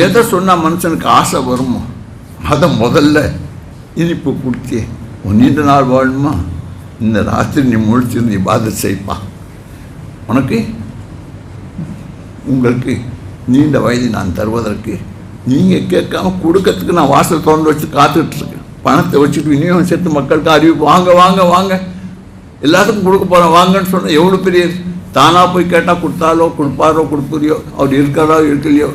எதை சொன்னால் மனுஷனுக்கு ஆசை வருமோ? அதை முதல்ல இனிப்பு கொடுத்து உன் நீண்ட நாள் வாழணுமா இந்த ராத்திரி நீ முழிச்சு நீ பாதை செய்ப்பா. உனக்கு உங்களுக்கு நீண்ட வயது நான் தருவதற்கு நீங்கள் கேட்காம கொடுக்கறதுக்கு நான் வாசல் திறந்து வச்சு காத்துட்ருக்கேன் பணத்தை வச்சுட்டு இனியும் சேர்த்து மக்களுக்கு அறிவிப்பு வாங்க வாங்க வாங்க. எல்லாத்துக்கும் கொடுக்க போகிறேன் வாங்கன்னு சொன்னால் எவ்வளோ பெரிய தானாக போய் கேட்டால் கொடுத்தாலோ கொடுப்பாரோ கொடுப்புறியோ அவர் இருக்காரோ இருக்கலையோ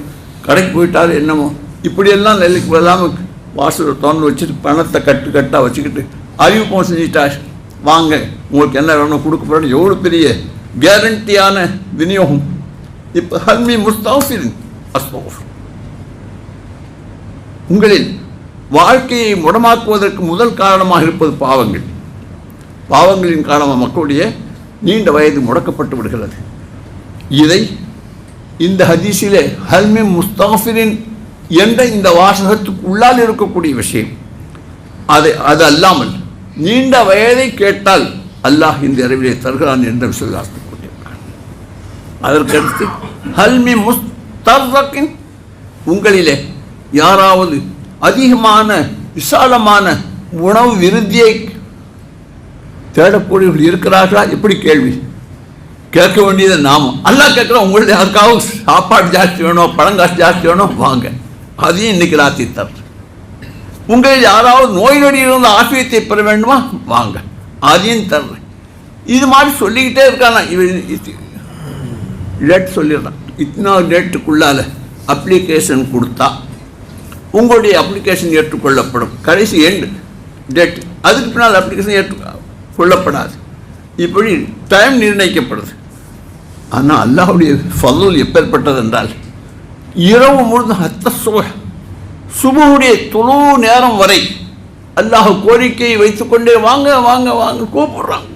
கடைக்கு போயிட்டாரோ என்னமோ? இப்படியெல்லாம் நெல்லுக்கு விடாமல் வாசல் திறந்து வச்சுட்டு பணத்தை கட்டு கட்டாக வச்சுக்கிட்டு அறிவிப்போம் செஞ்சிட்டா வாங்க உங்களுக்கு என்ன வேணும் கொடுக்க போகிறோம் எவ்வளோ பெரிய கேரண்டியான விநியோகம். இப்போ ஹல்மி முஸ்தாஃபின் அஸ்தோஃப் உங்களில் வாழ்க்கையை முடமாக்குவதற்கு முதல் காரணமாக இருப்பது பாவங்கள். பாவங்களின் காரணமாக மக்களுடைய நீண்ட வயது முடக்கப்பட்டு விடுகிறது. இதை இந்த ஹதீஸிலே ஹல்மி முஸ்தாஃபிரின் என்ற இந்த வாசகத்துக்கு உள்ளால் இருக்கக்கூடிய விஷயம். அதை அது அல்லாமல் நீண்ட வயதை கேட்டால் அல்லாஹ் இந்த இரவிலே தருகிறான் என்ற விசுவாசத்தை கொண்டிருக்கிறான் அதற்கடுத்து ஹல்மி முஸ்தர்ரக்கின் உங்களிலே யாராவது அதிகமான விசாலமான உணவு விருத்தியை தேடக்கூடியவர்கள் இருக்கிறார்களா? எப்படி கேள்வி. கேட்க வேண்டியது நாம. எல்லாம் கேட்குறோம் உங்களுக்கு யாருக்காவது சாப்பாடு ஜாஸ்தி வேணும் பழங்காசு ஜாஸ்தி வேணும் வாங்க. அதையும் இன்னைக்கு ராத்தி தர்றேன் உங்கள் யாராவது நோய் நொடி இருந்த ஆசிரியத்தை பெற வேண்டுமா? வாங்க. அதையும் தர்றேன் இது மாதிரி சொல்லிக்கிட்டே இருக்கானா? இவன் டேட் சொல்லிடுறான். இத்தனை டேட்டுக்குள்ளால அப்ளிகேஷன் கொடுத்தா உங்களுடைய அப்ளிகேஷன் ஏற்றுக்கொள்ளப்படும். கடைசி எண்டு டேட் அதுக்கு பின்னால் அப்ளிகேஷன் ஏற்று கொள்ளப்படாது இப்படி டைம் நிர்ணயிக்கப்படுது. ஆனால் அல்லாஹுடைய ஃபல்லுல் எப்பேற்பட்டது என்றால் இரவு முழுதும் ஹத்த சுப சுபுடைய துணு நேரம் வரை அல்லாஹ் கோரிக்கையை வைத்துக்கொண்டே வாங்க வாங்க வாங்க கூப்பிடுறான்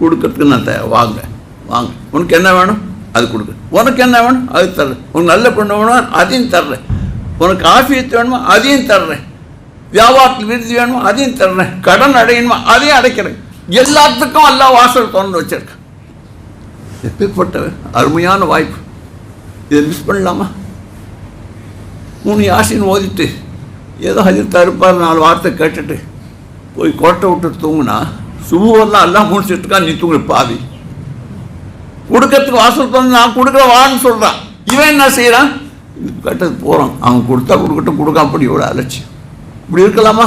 கொடுக்கறதுக்கு நான் தயார் வாங்க வாங்க. உனக்கு என்ன வேணும்? அது கொடுக்க. உனக்கு என்ன வேணும்? அது தர்றேன். உனக்கு நல்ல பொண்ணு வேணுமா? அதையும் தர்றேன். உனக்கு ஆஃபியத்து வேணுமா? அதையும் தர்றேன். வியாபாரத்தில் விருதி வேணுமா? அதையும் தர்றேன். கடன் அடையணுமா? அதையும் அடைக்கிறேன். எல்லாத்துக்கும் அல்லாஹ் வாசல் திறந்து வச்சிருக்கேன் எப்பேற்பட்ட அருமையான வாய்ப்பு. இதை மிஸ் பண்ணலாமா? மூணு யாசின்னு ஓதிட்டு ஏதோ ஹஜித்தா இருப்பார் நாலு வார்த்தை கேட்டுட்டு போய் கோட்டை விட்டு தூங்குனா சுபுவெல்லாம் எல்லாம் முடிச்சிட்டு இருக்கா நீ தூங்கு பாவி. கொடுக்கறதுக்கு வாசல் திறந்து நான் கொடுக்குற வான்னு சொல்கிறான் இவன் என்ன செய்கிறான் இது கேட்டது போகிறான் அவன் கொடுத்தா கொடுக்கட்டும் கொடுக்க அப்படி இவ்வளோ அலட்சியம். இப்படி இருக்கலாமா?